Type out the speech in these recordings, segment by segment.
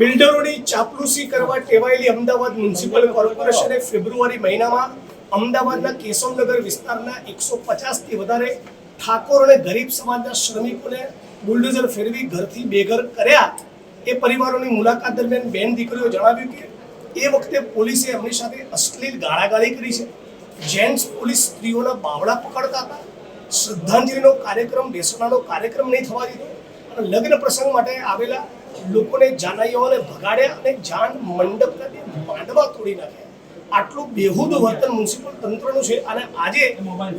બિલ્ડરોની ચાપલુસી કરવા ટેવાયેલી અમદાવાદ મ્યુનિસિપલ કોર્પોરેશને ફેબ્રુઆરી મહિનામાં અમદાવાદના કેશવનગર વિસ્તારના એકસો પચાસથી વધારે ઠાકોર અને ગરીબ સમાજના શ્રમિકોને બુલડોઝર ફેરવી ઘરથી બેઘર કર્યા. એ પરિવારોની મુલાકાત દરમિયાન બેન દીકરીઓ જણાવ્યું કે, એ વખતે પોલીસે એમની સાથે અશ્લીલ ગાળાગાળી કરી છે. જેન્ટ્સ પોલીસ સ્ત્રીઓના બાવડા પકડતા હતા. શ્રદ્ધાંજલિનો કાર્યક્રમ બેસણાનો કાર્યક્રમ નહીં થવા દીધો. અને લગ્ન પ્રસંગ માટે આવેલા લોકોને જાનાઈઓને ભગાડ્યા અને જાન મંડપના બે માંડવા તોડી નાખ્યા. આટલું બેહુદ વર્તન મ્યુનિસિપલ તંત્રનું છે અને આજે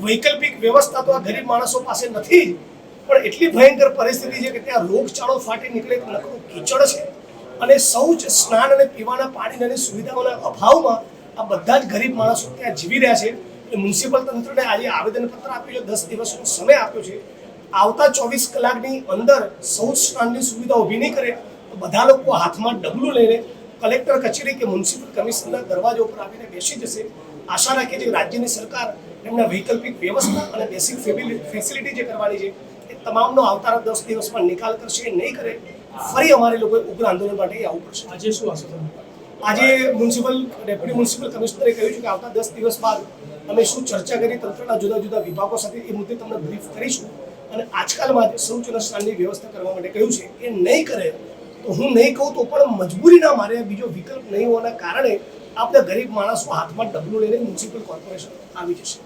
વૈકલ્પિક વ્યવસ્થા તો આ ગરીબ માણસો પાસે નથી. પણ એટલી ભયંકર પરિસ્થિતિ છે કે ત્યાં રોગચાળો ફાટી નીકળે નકરું કીચડ છે. અને શૌચ સ્નાન અને પીવાના પાણીની સુવિધાઓના અભાવમાં આ બધા જ ગરીબ માણસો ત્યાં જીવી રહ્યા છે. એટલે મ્યુનિસિપલ તંત્રને આજે આવેદનપત્ર આપ્યું છે, દસ દિવસનો સમય આપ્યો છે. આવતા ચોવીસ કલાકની અંદર શૌચ સ્નાનની સુવિધા ઊભી નહીં કરે તો બધા લોકો હાથમાં ડબલું લઈને કલેક્ટર કચેરી કે મ્યુનિસિપલ કમિશનરના દરવાજા ઉપર આવીને બેસી જશે. આશા રાખીએ છીએ રાજ્યની સરકાર એમના વૈકલ્પિક વ્યવસ્થા અને બેસિક ફેસિલિટી જે કરવાની છે એ તમામનો આવતા દસ દિવસમાં નિકાલ કરશે એ નહીં કરે ફરી અમારે લોકોએ ઉગ્ર આંદોલન માટે આવવું પડશે. આજે શું હશે તમે આજે મ્યુનિસિપલ ડેપ્યુટી મ્યુનિસિપલ કમિશનરે કહ્યું છે કે આવતા દસ દિવસ બાદ અમે શું ચર્ચા કરી તંત્રના જુદા જુદા વિભાગો સાથે એ મુદ્દે તમને બ્રીફ કરીશું. અને આજકાલમાં જે શૌચ સ્થાનની વ્યવસ્થા કરવા માટે કહ્યું છે એ નહીં કરે તો હું નહીં કહું તો પણ મજબૂરીના મારે બીજો વિકલ્પ નહીં હોવાના કારણે આપણે ગરીબ માણસો હાથમાં ડબલું લઈને મ્યુનિસિપલ કોર્પોરેશન આવી જશે.